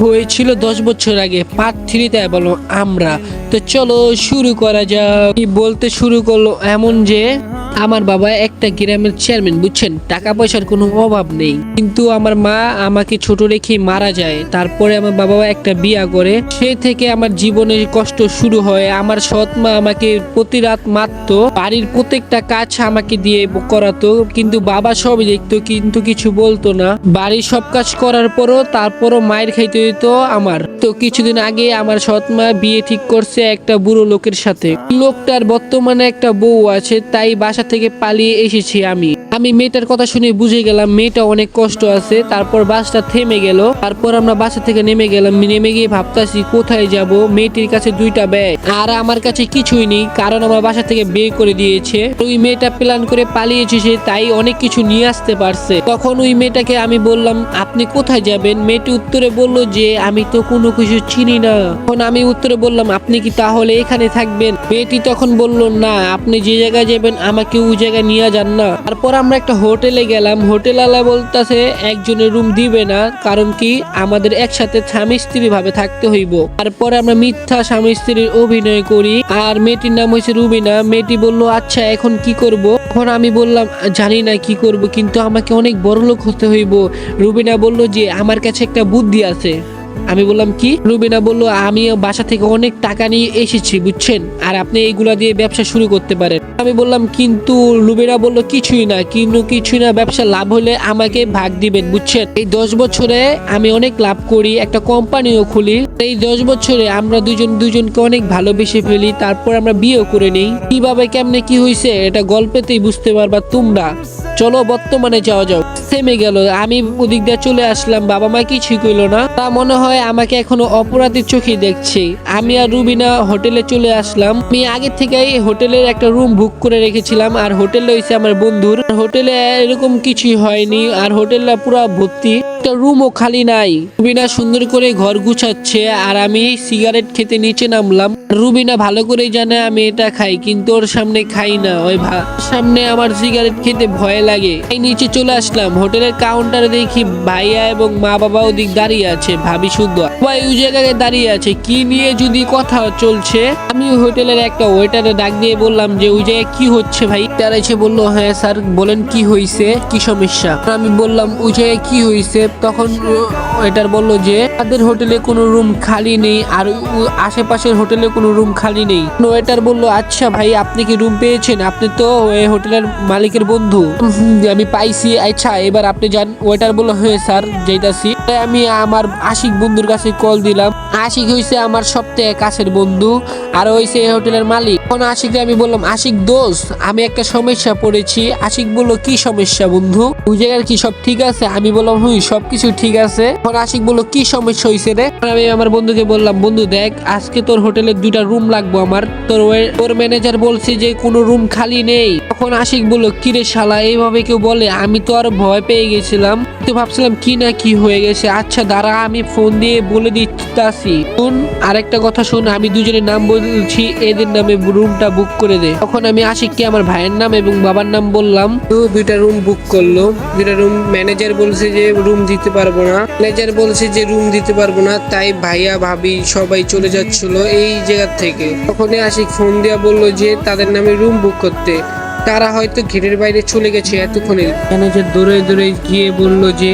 হয়েছিল দশ বছর আগে। পার্ট থ্রিতে বলো, আমরা। তো চলো শুরু করা যাক। কি বলতে শুরু করল? এমন যে আমার বাবা একটা গ্রামের চেয়ারম্যান বুঝছেন? টাকা পয়সার কোনো অভাব নেই। কিন্তু আমার মা আমাকে ছোট রেখে মারা যায়। তারপরে আমার বাবা একটা বিয়া করে। সে থেকে আমার জীবনের কষ্ট শুরু হয়। আমার সৎ মা আমাকে প্রতি রাত মারতো। বাড়ির প্রত্যেকটা কাজ আমাকে দিয়ে করাতো। কিন্তু বাবা সবই দেখতো, কিন্তু কিছু বলতো না। বাড়ির সব কাজ করার পরও তারপরও মায়ের খাইতে হইতো আমার। তো কিছুদিন আগে আমার সৎ মা বিয়ে ঠিক করছে একটা বুড়ো লোকের সাথে। লোকটার বর্তমানে একটা বউ আছে, তাই বাসা থেকে পালিয়ে এসেছি আমি। আমি মেয়েটার কথা শুনে বুঝে গেলাম মেয়েটা অনেক কষ্ট আছে, তারপর বাসটা থেমে গেল, তারপর আমরা বাসা থেকে নেমে গেলাম, নেমে গিয়ে ভাবতাছি কোথায় যাব, মেয়েটির কাছে দুইটা ব্যাগ আর আমার কাছে কিছুই নেই, কারণ আমার বাসা থেকে বিয়ে করে দিয়েছে। ওই মেয়েটা প্ল্যান করে পালিয়েছে সে, তাই অনেক কিছু নিয়ে আসতে পারছে। তখন ওই মেয়েটাকে আমি বললাম, আপনি কোথায় যাবেন? মেয়েটি উত্তরে বলল যে, আমি তো কোনো কিছু চিনি না। তখন আমি উত্তরে বললাম, আপনি কি তাহলে এখানে থাকবেন? মেয়েটি তখন বলল, না, আপনি যে জায়গায় যাবেন, আমাকে ওই জায়গায় নিয়ে যান না। তারপর আমরা একটা হোটেলে গেলাম। হোটেল আলা বলতেছে, একজনের রুম দিবে না, কারণ কি আমাদের একসাথে স্বামী স্ত্রী ভাবে থাকতে হইব। তারপরে আমরা মিথ্যা স্বামী স্ত্রীর অভিনয় করি, আর মেয়েটির নাম হয়েছে রুবিনা। মেয়েটি বলল আচ্ছা এখন কি করব? তখন আমি বললাম, জানি না কি করব, কিন্তু আমাকে অনেক বড় লোক হতে হইব। রুবিনা বলল যে, আমার কাছে একটা বুদ্ধি আছে। আমি বললাম, কি? রুবিনা বলল আমি বাসা থেকে অনেক টাকা নিয়ে এসেছি, বুঝছেন? আর আপনি এইগুলা দিয়ে ব্যবসা শুরু করতে পারেন। আমি বললাম, কিন্তু রুবিনা বলল, কিছুই না, কিন্তু কিছুই না, ব্যবসা লাভ হলে আমাকে ভাগ দিবেন, বুঝছেন? এই দশ বছরে আমি অনেক লাভ করি, একটা কোম্পানিও খুলি। এই দশ বছরে আমরা দুজন দুজনকে অনেক ভালোবেসে ফেলি, তারপর আমরা বিয়েও করে নিই। কীভাবে, কেমনে, কি হয়েছে এটা গল্পেতেই বুঝতে পারবা তোমরা। চলো বর্তমানে যাওয়া যাও থেমে গেল, আমি ওদিক দিয়ে চলে আসলাম, বাবা মা কিছুই কইলো না। তা মনে হয় আমাকে এখনও অপরাধীর চোখে দেখছে। আমি আর রুবিনা হোটেলে চলে আসলাম। আমি আগে থেকেই হোটেলের একটা রুম বুক করে রেখেছিলাম, আর হোটেলে হয়েছে আমার বন্ধুর। হোটেলে এরকম কিছুই হয়নি, আর হোটেলটা পুরো ভর্তি। একটা রুমও খালি নাই। রুবিনা সুন্দর করে ঘর গুছাচ্ছে, আর আমি সিগারেট খেতে নিচে নামলাম। রুবিনা ভালো করেই জানে আমি এটা খাই, কিন্তু ওর সামনে খাই না। ওই সামনে আমার সিগারেট খেতে ভয় লাগে এই নিচে চলে আসলাম। হোটেলের কাউন্টারে দেখি ভাইয়া এবং মা বাবা ওদিক দাঁড়িয়ে আছে। ভাবি শুদ্ধ। ভাই ওই জায়গায় দাঁড়িয়ে আছে। কি নিয়ে যদি কথা চলছে? আমি হোটেলের একটা ওয়েটারে ডাক দিয়ে বললাম যে, ওই জায়গায় কি হচ্ছে ভাই? তারা এসে বলল হ্যাঁ স্যার, বলেন কি হয়েছে কি সমস্যা? আমি বললাম, ওই জায়গায় কি হয়েছে তখন ওয়েটার বলল যে তাদের হোটেলে কোনো রুম খালি নেই আর আশেপাশের হোটেলে কোনো রুম খালি নেই। ওয়েটার বলল আচ্ছা ভাই আপনি কি রুম পেয়েছেন? আপনি তো ওই হোটেলের মালিকের বন্ধু। "হুম, আমি পাইছি আচ্ছা এবার আপনি যান। ওয়েটার বলল হ্যাঁ স্যার যেটাছি আমি আমার আশিক বন্ধুর কাছে কল দিলাম। আশিক হয়েছে আমার সবথেকে কাছের বন্ধু, আর হয়েছে এই হোটেলের মালিক। তখন আশিককে আমি বললাম, আশিক দোষ আমি একটা সমস্যা পড়েছি। আশিক বলল, কি সমস্যা বন্ধু? ওই জায়গার কি সব ঠিক আছে? আমি বললাম, হুই, সবকিছু ঠিক আছে। তখন আশিক বলল, কি সমস্যা হয়েছে রে? আমি আমার বন্ধুকে বললাম, বন্ধু, দেখ, আজকে তোর হোটেলে দুইটা রুম লাগবো আমার। তোর তোর ম্যানেজার বলছে যে কোনো রুম খালি নেই। তখন আশিক বলল কিরে শালা, এইভাবে কেউ বলে? আমি তো আর ভয় পেয়ে গেছিলাম। তো ভাবছিলাম কি না কি হয়ে গেছে। আচ্ছা দাঁড়া, আমি ফোন দিয়ে বলে দিচ্ছি শুন, আরেকটা কথা শুন, আমি দুজনের নাম বলছি, এদের নামে রুমটা বুক করে দে। তখন আমি আশিককে আমার ভাইয়ের নাম এবং বাবার নাম বললাম। তো দুইটা রুম বুক করল। দুইটা রুম ম্যানেজার বলছে যে রুম দিতে পারব না। ম্যানেজার বলছে যে রুম দিতে পারব না। তাই ভাইয়া, ভাবি সবাই চলে যাচ্ছিল এই জায়গা থেকে। তখনই আশিক ফোন দেওয়া বলল যে, তাদের নামে রুম বুক করতে। তারা হয়তো ঘেরের বাইরে চলে গেছে এতক্ষণে। ম্যানেজার দৌড়ে দৌড়ে গিয়ে বলল যে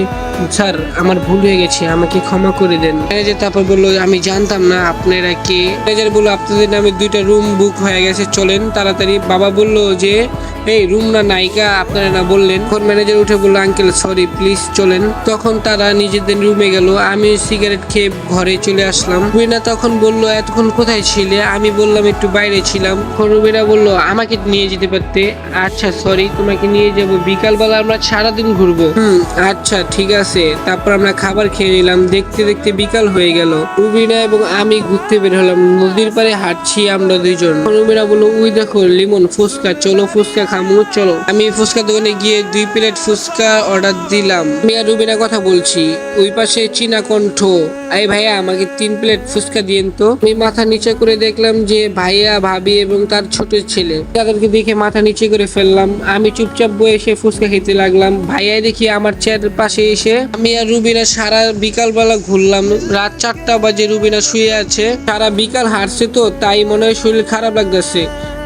স্যার, আমার ভুল হয়ে গেছে, আমাকে ক্ষমা করে দেন। ম্যানেজার তারপর বলল, আমি জানতাম না আপনারা কে। ম্যানেজার বলল, আপনাদের নামে দুইটা রুম বুক হয়ে গেছে, চলেন তাড়াতাড়ি। বাবা বলল যে, এই রুম না নায়িকা, আপনারা না বললেন। তখন ম্যানেজার উঠে বলল, আঙ্কেল, সরি, প্লিজ চলেন। তখন তারা নিজেদের রুমে গেল, আমি সিগারেট খেয়ে ঘরে চলে আসলাম। রুবিনা তখন বলল, এতক্ষণ কোথায় ছিলে? আমি বললাম, একটু বাইরে ছিলাম। রুবিনা বলল, আমাকে নিয়ে যেতে পারতে? আচ্ছা সরি, তোমাকে নিয়ে যাব। বিকালবেলা আমরা সারাদিন ঘুরবো। হুম আচ্ছা ঠিক আছে। তারপর আমরা খাবার খেয়ে নিলাম। দেখতে দেখতে বিকাল হয়ে গেল। রুবিনা এবং আমি ঘুরতে বের হলাম। নদীর পাড়ে হাঁটছি আমরা দুইজন। রুবিনা বলল উই দেখো, লিমন, ফুচকা। চলো, ফুচকা খামু, চলো। আমি ফুচকা দোকানে গিয়ে দুই প্লেট ফুচকা অর্ডার দিলাম। আমি আর রুবিনা কথা বলছি। ওই পাশে চীনা কণ্ঠ। এই ভাইয়া, আমাকে তিন প্লেট ফুচকা দিয়েন তো। আমি মাথা নিচে করে দেখলাম যে ভাইয়া, ভাবি এবং তার ছোট ছেলে। তাদেরকে দেখে মাথা নিচে করে ফেললাম। আমি চুপচাপ বয়ে এসে ফুচকা খেতে লাগলাম। ভাইয়া দেখি আমার চেয়ারের পাশে এসে আমি আর রুবিনা সারা বিকাল বেলা ঘুরলাম। রাত চারটা বাজে রুবিনা শুয়ে আছে। সারা বিকাল হাঁটছে তো, তাই মনে হয় শরীর খারাপ লাগতেছে।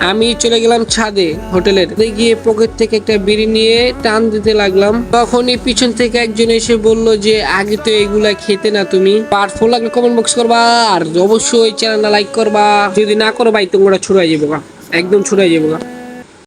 আমি চলে গেলাম ছাদে, হোটেলের গিয়ে পকেট থেকে একটা বিড়ি নিয়ে টান দিতে লাগলাম তখনই পিছন থেকে একজন এসে বলল যে, আগে তো এগুলা খেতে না তুমি পার্টফুল লাগলে কমেন্ট বক্স করবা আর অবশ্যই চ্যানেলটা লাইক করবা যদি না করো ভাই, তোমরা ছুড়াই যাব। একদম ছুড়াই যাব।